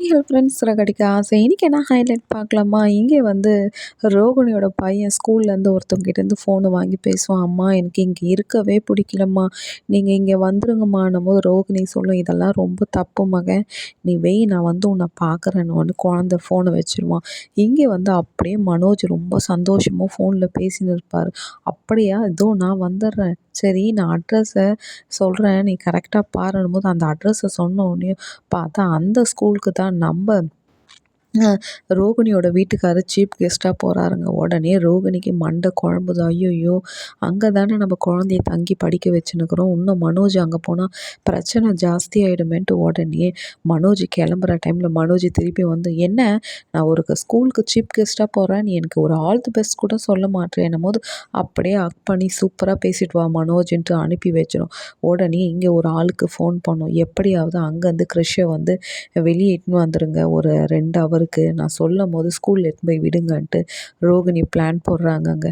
Hello friends கிடைக்க ஆசை இன்றைக்கி என்ன ஹைலைட் பார்க்கலாமா? இங்கே வந்து ரோகிணியோட பையன் ஸ்கூல்லேருந்து ஒருத்தவங்கிட்டேருந்து ஃபோனு வாங்கி பேசுவான். அம்மா எனக்கு இங்கே இருக்கவே பிடிக்கலம்மா. நீங்கள் இங்கே வந்துருங்கம்மான்னும் போது ரோகிணி சொல்லும். இதெல்லாம் ரொம்ப தப்பு மகன். நீ வெய் நான் வந்து உன்னை பார்க்குறேன்னு ஒன்று குழந்த ஃபோனை வச்சுருவான். இங்கே வந்து அப்படியே மனோஜ் ரொம்ப சந்தோஷமாக ஃபோனில் பேசின்னு இருப்பார். அப்படியா? இதோ நான் வந்துடுறேன். சரி நான் அட்ரஸை சொல்கிறேன் நீ கரெக்டாக பாருன்னும் போது அந்த அட்ரஸை சொன்ன உடனே பார்த்தா அந்த ஸ்கூலுக்கு தான் நம்ம ரோகிணியோட வீட்டுக்காரர் சீஃப் கெஸ்ட்டாக போகிறாருங்க உடனே ரோகிணிக்கு மண்டை குழம்புது. ஐயோ அங்கே தானே நம்ம குழந்தைய தங்கி படிக்க வச்சுனுக்குறோம் இன்னும் மனோஜ் அங்கே போனால் பிரச்சனை ஜாஸ்தி ஆகிடுமேன்ட்டு உடனே மனோஜ் கிளம்புற டைமில் மனோஜ் திருப்பி வந்து என்ன? நான் ஒரு ஸ்கூலுக்கு சீஃப் கெஸ்ட்டாக போகிறேன் நீ எனக்கு ஒரு ஆல் தி பெஸ்ட் கூட சொல்ல மாட்டேன் போது அப்படியே அக் பண்ணி சூப்பராக பேசிட்டு வா மனோஜ்ன்ட்டு அனுப்பி வச்சிடும் உடனே இங்கே ஒரு ஆளுக்கு ஃபோன் பண்ணோம். எப்படியாவது அங்கேருந்து கிறிஷை வந்து வெளியே இட்டுன்னு வந்துடுங்க ஒரு ரெண்டு அவருக்கு நான் சொல்லும் போது ஸ்கூலில் எடுத்துன்னு போய் விடுங்கன்ட்டு ரோகிணி பிளான் போடுறாங்கங்க.